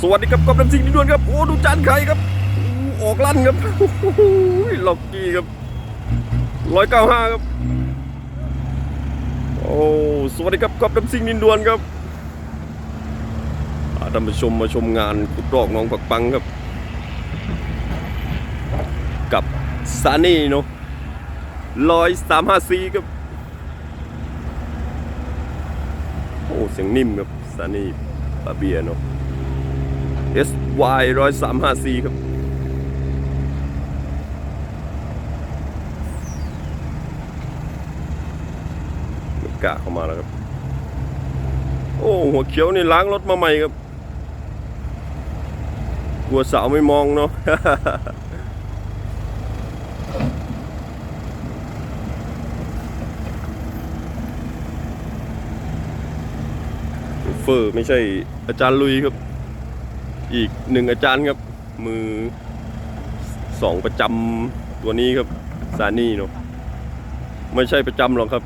สวัสดีครับกอบน้ำสิงห์ด่วนครับ โอ้ดูจานไข่ครับ ออกลั่นครับหล็อกกี้ครับร้อยเก้าห้าครับ โอ้สวัสดีครับกอบน้ำสิงห์ด่วนครับอ่าท่านผู้ชมมาชมงานขุดรอกน้องผักปังครับ กับซานี่เนาะร้อยสามห้าสี่ครับ โอ้เสียงนิ่มครับซานี่ปาเบียเนาะ S Y ร้อยสามห้าสี่ครับกล้าเข้ามาแล้วครับ โอ้หัวเขียวนี่ล้างรถมาใหม่ครับ กลัวสาวไม่มองเนาะเฟอร์ไม่ใช่อาจารย์ลุยครับ อีกหนึ่งอาจารย์ครับ มือสองประจำตัวนี้ครับซานี่เนาะไม่ใช่ประจำหรอกครับ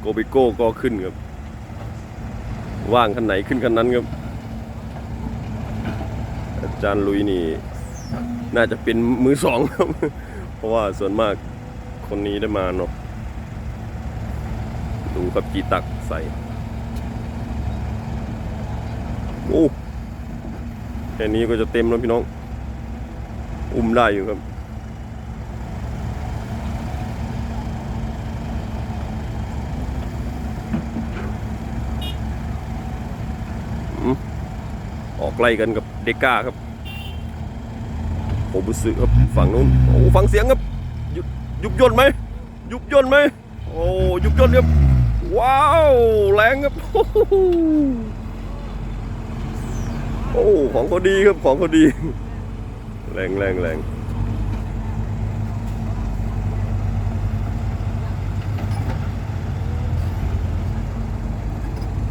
โกบิโก้ก็ขึ้นครับ ว่างคันไหนขึ้นคันนั้นครับ อาจารย์ลุยนี่ น่าจะเป็นมือสองครับ เพราะว่าส่วนมากคนนี้ได้มาเนาะดูครับจีตักใส่ โอ้ แค่นี้ก็จะเต็มแล้วพี่น้อง อุ้มได้อยู่ครับ ออกไล่กันกับเดก้าครับโอบุสึครับฝั่งนู้น โอ้ฟังเสียงครับ ยุบยุบย่นไหม ยุบย่นไหม โอ้ยุบย่นครับ ว้าว แรงครับ โอ้ของเขาดีครับของเขาดี แรงแรงแรง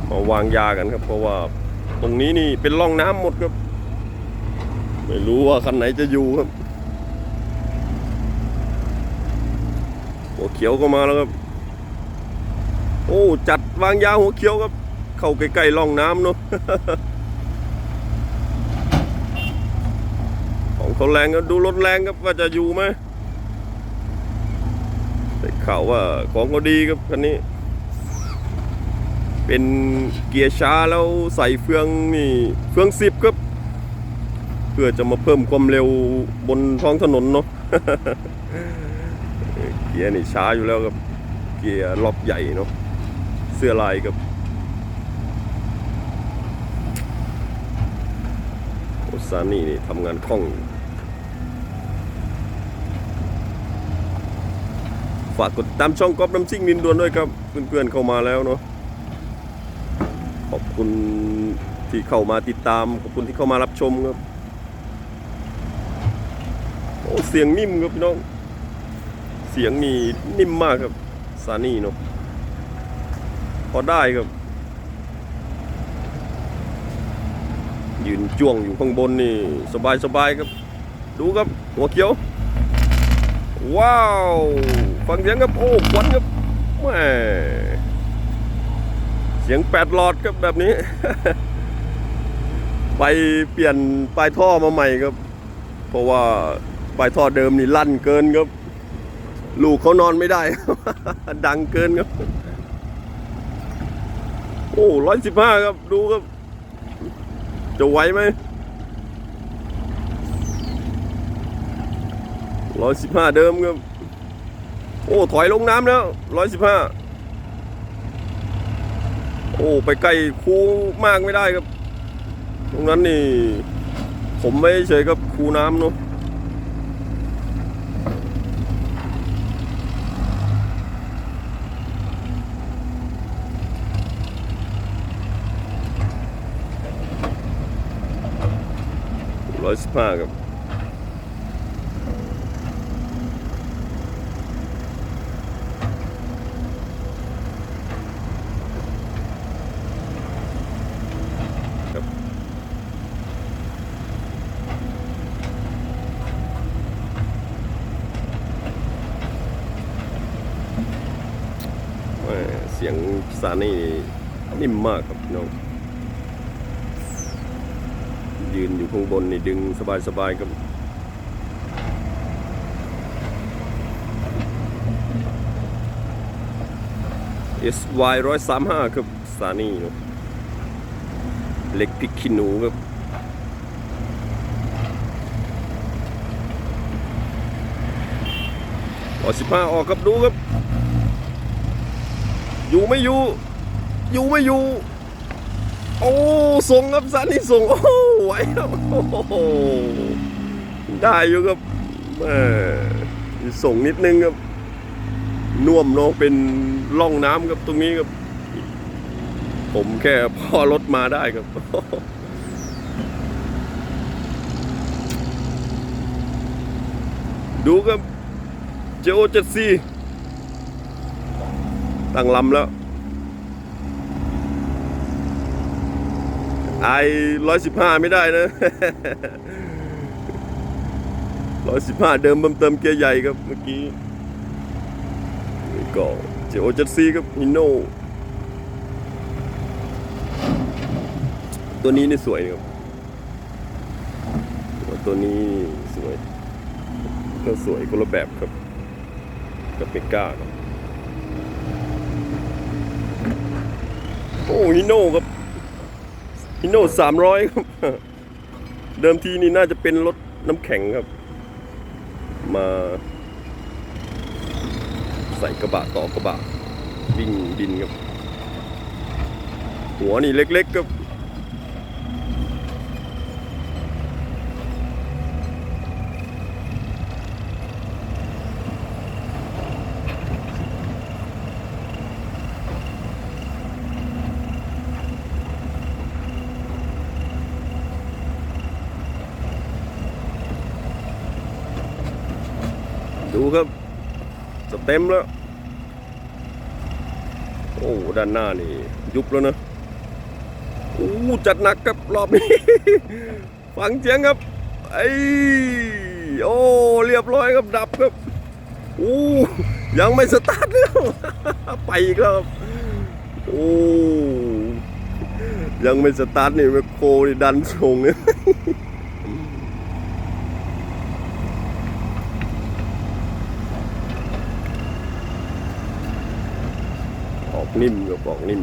มาวางยากันครับ เพราะว่าตรงนี้นี่เป็นร่องน้ำหมดครับ ไม่รู้ว่าคันไหนจะอยู่ครับหัวเขียวก็มาแล้วครับ โอ้ จัดวางยาหัวเขียวครับ เข้าใกล้ๆร่องน้ำเนาะ ของ เขาแรงก็ดูรถแรงครับว่าจะอยู่ไหมแต่ข่าวว่าของเขาดีครับคันนี้ เป็นเกียร์ช้าแล้วใส่เฟืองนี่เฟืองสิบครับ เพื่อจะมาเพิ่มความเร็วบนท้องถนนเนาะเกียร์นี่ช้าอยู่แล้วครับ เกียร์รอบใหญ่เนาะเสื้อลายครับโอซานี่นี่ทำงานคล่องอยู่ ฝากกดตามช่องก๊อฟน้ำซิ่งนินดวนด้วยครับเพื่อนๆเข้ามาแล้วเนาะขอบคุณที่เข้ามาติดตามขอบคุณที่เข้ามารับชมครับโอ้เสียงนิ่มครับพี่น้องเสียงนี่นิ่มมากครับซานี่เนาะพอได้ครับ ยืนจ้วงอยู่ข้างบนนี่สบายสบายครับ ดูครับ หัวเขียว ว้าว ฟังเสียงครับโอ้ควันครับแม่เสียงแปดหลอดครับแบบนี้ ไปเปลี่ยนปลายท่อมาใหม่ครับ เพราะว่าปลายท่อเดิมนี่ลั่นเกินครับ ลูกเขานอนไม่ได้ ดังเกินครับ โอ้ร้อยสิบห้าครับดูครับ จะไหวไหมร้อยสิบห้าเดิมครับ อ้ถอยลงน้ำแล้วร้อยสิบห้าโอ้ไปใกลคูมากไม่ได้ครับ ตรงนั้นนี่ ผมไม่เฉยกับคูน้ำเนาะร้อยสิบห้าครับแหม่เสียงซานี่นิ่มมากครับพี่น้อง ยืนอยู่ข้างบนนี่ดึงสบายๆครับ SY ร้อยสามห้าครับสานี่เล็กพริกขี้หนูครับร้อสิบห้าออกครับดูครับ อยู่ไม่อยู่ อยู่ไม่อยู่ โอ้ส่งครับสานี่ส่ง โอ้ไหวครับโอ้โหได้อยู่ครับแม่ส่งนิดนึงครับน่วมเนาะเป็นร่องน้ำครับตรงนี้ครับ ผมแค่พ่อรถมาได้ครับดูครับเจโอเจ็ดซี ตั้งลำแล้วไอร้อยสิบห้าไม่ได้นะร้อยสิบห้าเดิมเบิ่มเติมเกียร์ใหญ่ครับเมื่อกี้นี่ก็เจโอจ็ดซีครับฮิโน่ตัวนี้นี่สวยครับตัวนี้สวยก็สวยคนละแบบครับกับเมก้าครับ โอ้ฮิโน่ครับฮิโน่สามร้อยครับ เดิมทีนี่น่าจะเป็นรถน้ำแข็งครับ มาใส่กระบะต่อกระบะวิ่งบินครับ หัวนี่เล็กๆครับ ครับจะเต็มแล้ว โอ้ด้านหน้านี่ ยุบแล้วนะโอ้จัดหนักครับรอบนี้ ฟังเสียงครับ ไอ้โอ้เรียบร้อยครับดับครับโอ้ยังไม่สตาร์ทเลยไปอีกแล้วครับโอ้ยังไม่สตาร์ทนี่แมคโครดันส่งเนี่ย นิ่มกับออกนิ่ม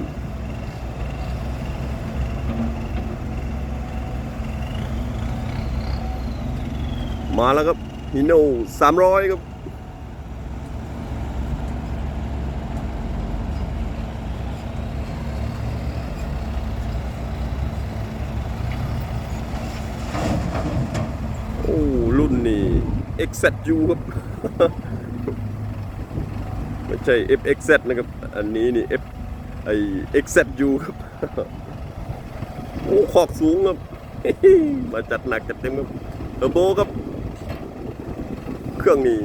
มาแล้วครับฮิโน่สามร้อยครับโอ้รุ่นนี้ XZU ครับ ใช่ FXZ นะครับ อันนี้นี่ F ไอ XZU ครับ โอ้ขอกสูงครับ มาจัดหนักจัดเต็มครับเทอร์โบครับ เครื่องนี้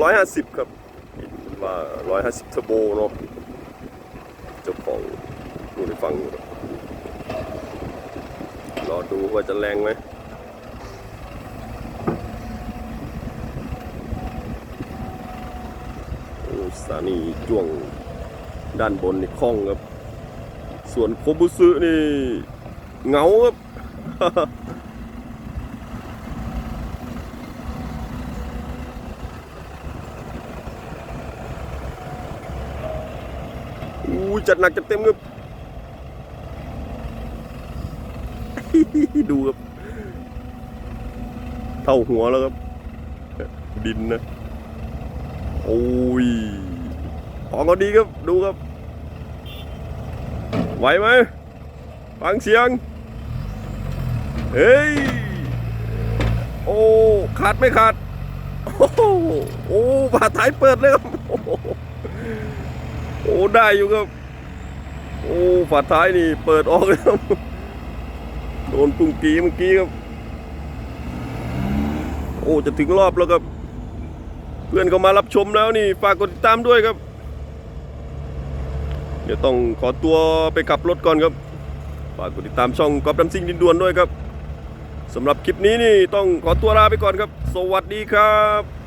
ร้อยห้าสิบครับว่าร้อยห้าสิบเทอร์โบเนาะเจ้าของดูได้ฟังรอดูว่าจะแรงไหม โอ้ สถานีจ้วงด้านบนนี่คล่องครับ ส่วนโคบุสึนี่เงาครับ อู้จัดหนักจัดเต็มครับ ดูครับ เท่าหัวแล้วครับ ดินนะ โอ้ย ของก็ดีครับ ดูครับ ไหวไหมฟังเสียง เฮ้ย โอ้ ขาดไม่ขาด โอ้โหโอ้บาท้ายเปิดเลยครับ โอ้โหได้อยู่ครับ โอ้ฝาท้ายนี่ เปิดออกเลยครับโดนปุ้งกีเมื่อกี้ครับ โอ้ จะถึงรอบแล้วครับ เพื่อนเขามารับชมแล้วนี่ ฝากกดติดตามด้วยครับ เดี๋ยวต้องขอตัวไปขับรถก่อนครับฝากกดติดตามช่องกอบดำซิ่งดินดวนด้วยครับสำหรับคลิปนี้นี่ต้องขอตัวลาไปก่อนครับ สวัสดีครับ